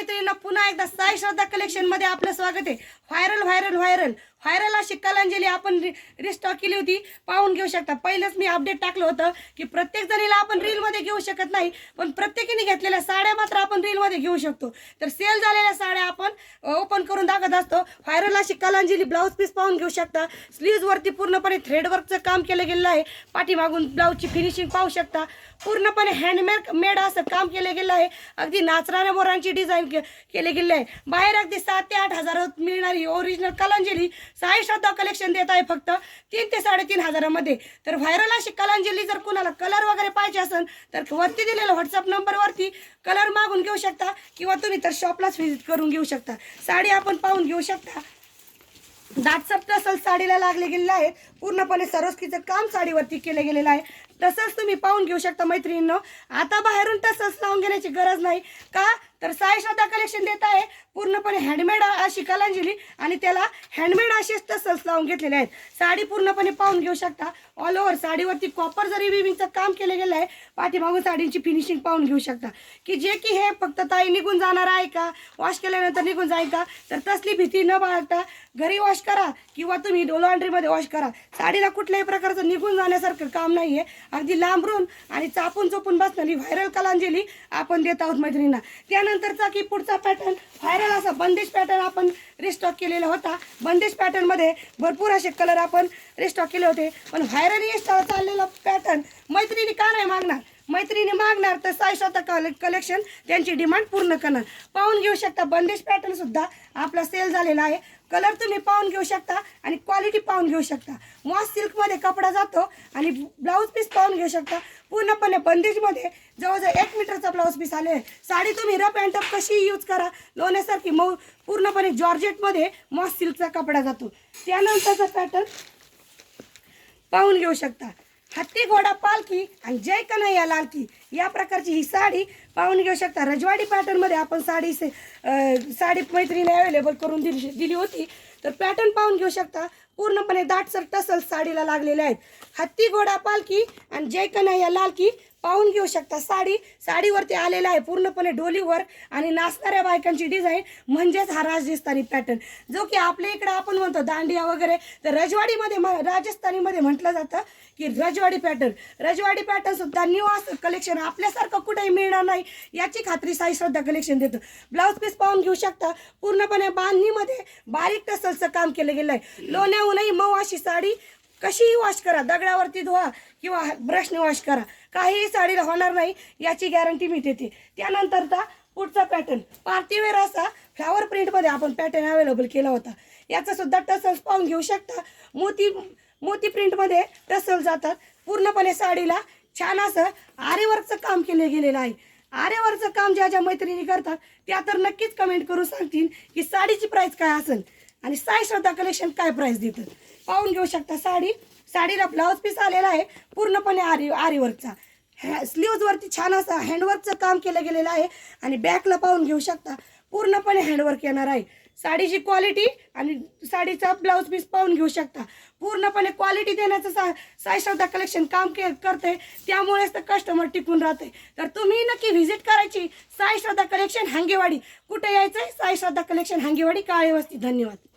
मैत्रिणींना पुन्हा एकदा साई श्रद्धा कलेक्शनमध्ये आपलं स्वागत आहे. व्हायरल व्हायरल व्हायरल व्हायरल अशी कलांजली आपण रिस्टॉक केली होती. पाहून घेऊ शकता. पहिलंच मी अपडेट टाकलं होतं की प्रत्येक जणीला आपण रीलमध्ये घेऊ शकत नाही पण प्रत्येकीने घेतलेल्या साड्या मात्र आपण रीलमध्ये घेऊ शकतो. तर सेल झालेल्या साड्या आपण ओपन करून दाखवत असतो. व्हायरल अशी कलांजली ब्लाऊज पीस पाहून घेऊ शकता. स्लीजवरती पूर्णपणे थ्रेडवर्कचं काम केलं गेलेलं आहे. पाठीमागून ब्लाऊजची फिनिशिंग पाहू शकता. पूर्णपणे हँडमेड मेड असं काम केलं गेलं आहे. अगदी नाचणाऱ्या मोरांची डिझाईन केले गेले आहे. बाहेर अगदी सात ते आठ हजारात मिळणारी ओरिजिनल कलांजली साई श्रद्धा कलेक्शन देत आहे फक्त. तीन ते साडेतीन हजारामध्ये. तर व्हायरल अशी कलांजली जर कुणाला कलर वगैरे पाहिजे असेल तर वरती दिलेल्या व्हॉट्सअप नंबरवरती कलर मागून घेऊ शकता किंवा तुम्ही तर शॉपलाच व्हिजिट करून घेऊ शकता. साडी आपण पाहून घेऊ शकता. दाट सप्तसल साडीला लागले गेलेले आहेत. पूर्णपणे सरोस्कीचं काम साडीवरती केलं गेलेलं आहे. तसंच तुम्ही पाहून घेऊ शकता मैत्रिणींनो. आता बाहेरून तसंच लावून घेण्याची गरज नाही. का? तर साई श्रद्धा कलेक्शन देत आहे. पूर्णपणे हँडमेड अशी कलांजली आणि त्याला हँडमेड असेच तसंच लावून घेतलेले आहेत. साडी पूर्णपणे पाहून घेऊ शकता. ऑल ओव्हर साडीवरती कॉपर जरी विविंगचं काम केलं गेलं आहे पाठीमागून साडींची फिनिशिंग पाहून घेऊ शकता. की जे की हे फक्त ताई निघून जाणार आहे का? वॉश केल्यानंतर निघून जाईल का? तर तसली भीती न बाळगता घरी वॉश करा किंवा तुम्ही लॉन्ड्रीमध्ये वॉश करा. साडीला कुठल्याही प्रकारचं निघून जाण्यासारखं काम नाही आहे अगदी लांबरून आणि चापून चोपून बसणारी व्हायरल कलांजली आपण देत आहोत मैत्रिणींना. त्यानंतरचा की पुढचा पॅटर्न व्हायरल असा बंदिश पॅटर्न आपण रिस्टॉक केलेला होता. बंदिश पॅटर्नमध्ये भरपूर असे कलर आपण रिस्टॉक केले होते. पण व्हायरल इन्स्टॉल चाललेला पॅटर्न मैत्रिणी का नाही मागणार? मैत्रिणी मागणार तर साई स्वतः कले कलेक्शन त्यांची डिमांड पूर्ण करणार. पाहून घेऊ शकता बंदिश पॅटर्न सुद्धा आपला सेल झालेला आहे. कलर तुम्ही पाहून घेऊ शकता आणि क्वालिटी पाहून घेऊ शकता. मॉस सिल्कमध्ये कपडा जातो आणि ब्लाऊज पीस पाहून घेऊ शकता. पूर्णपणे बंदिशमध्ये जवळजवळ एक मीटरचा ब्लाऊज पीस आले आहे. साडी तुम्ही रफ अँड टफ कशी यूज करा लोण्यासारखी मऊ पूर्णपणे जॉर्जेटमध्ये मॉस सिल्कचा कपडा जातो. त्यानंतरचा पॅटर्न पाहून घेऊ शकता. हत्ती घोडा पालखी आणि जय कन्हैया लालकी. या प्रकारची ही साडी पाहून घेऊ शकता. रजवाडी पॅटर्नमध्ये आपण साडी से साडी मैत्रिणी अवेलेबल करून दिली दिली होती. तर पॅटर्न पाहून घेऊ शकता. पूर्णपणे दाटसर टसल साडीला लागलेले आहेत. हत्ती घोडा पालखी आणि जय कन्हैया लालकी पाहून घेऊ शकता. साडी साडीवरती आलेला आहे पूर्णपणे डोलीवर आणि नाचणाऱ्या बायकांची डिझाईन म्हणजेच हा राजस्थानी पॅटर्न जो की आपल्या इकडं आपण म्हणतो दांडिया वगैरे तर रजवाडीमध्ये राजस्थानीमध्ये म्हटलं जातं की रजवाडी पॅटर्न रजवाडी पॅटर्न सुद्धा न्यू असं कलेक्शन आपल्यासारखं कुठेही मिळणार नाही याची खात्री साई श्रद्धा कलेक्शन देतं. ब्लाऊज पीस पाहून घेऊ शकता पूर्णपणे बांधणीमध्ये बारीक टसलचं काम केलं गेलं आहे लोण्याहूनही मऊ अशी साडी कशीही वॉश करा दगडावरती धुवा किंवा ब्रशने वॉश करा. काहीही साडीला होणार नाही याची गॅरंटी मी देते. त्यानंतरचा पुढचा पॅटर्न पार्टीवेअर असा फ्लावर प्रिंटमध्ये आपण पॅटर्न अवेलेबल केला होता. याचा सुद्धा टसल्स पाहून घेऊ शकता. मोती मोती प्रिंटमध्ये टसल जातात. पूर्णपणे साडीला छान असं आरेवरचं काम केलं गेलेलं आहे. आरेवरचं काम ज्या ज्या मैत्रिणी करतात त्या तर नक्कीच कमेंट करून सांगतील की साडीची प्राईस काय असेल. आणि साई श्रद्धा कलेक्शन काय प्राईस देतं? पाहून घेऊ शकता साडी. साडीला ब्लाऊज पीस आलेला आहे पूर्णपणे आरी आरीवर्कचा हॅ स्लीव्जवरती छान असं हँडवर्कचं काम केलं गेलेलं आहे. आणि बॅकला पाहून घेऊ शकता पूर्णपणे हँडवर्क येणार आहे. साडीची क्वालिटी आणि साडीचा ब्लाऊज पीस पाहून घेऊ शकता. पूर्णपणे क्वालिटी देण्याचं सा साई श्रद्धा कलेक्शन काम के करते त्यामुळेच तर कस्टमर टिकून राहते तर तुम्ही नक्की व्हिजिट करायची साई श्रद्धा कलेक्शन हांगेवाडी. कुठे यायचं आहे साई श्रद्धा कलेक्शन हांगेवाडी काळेवस्ती. धन्यवाद.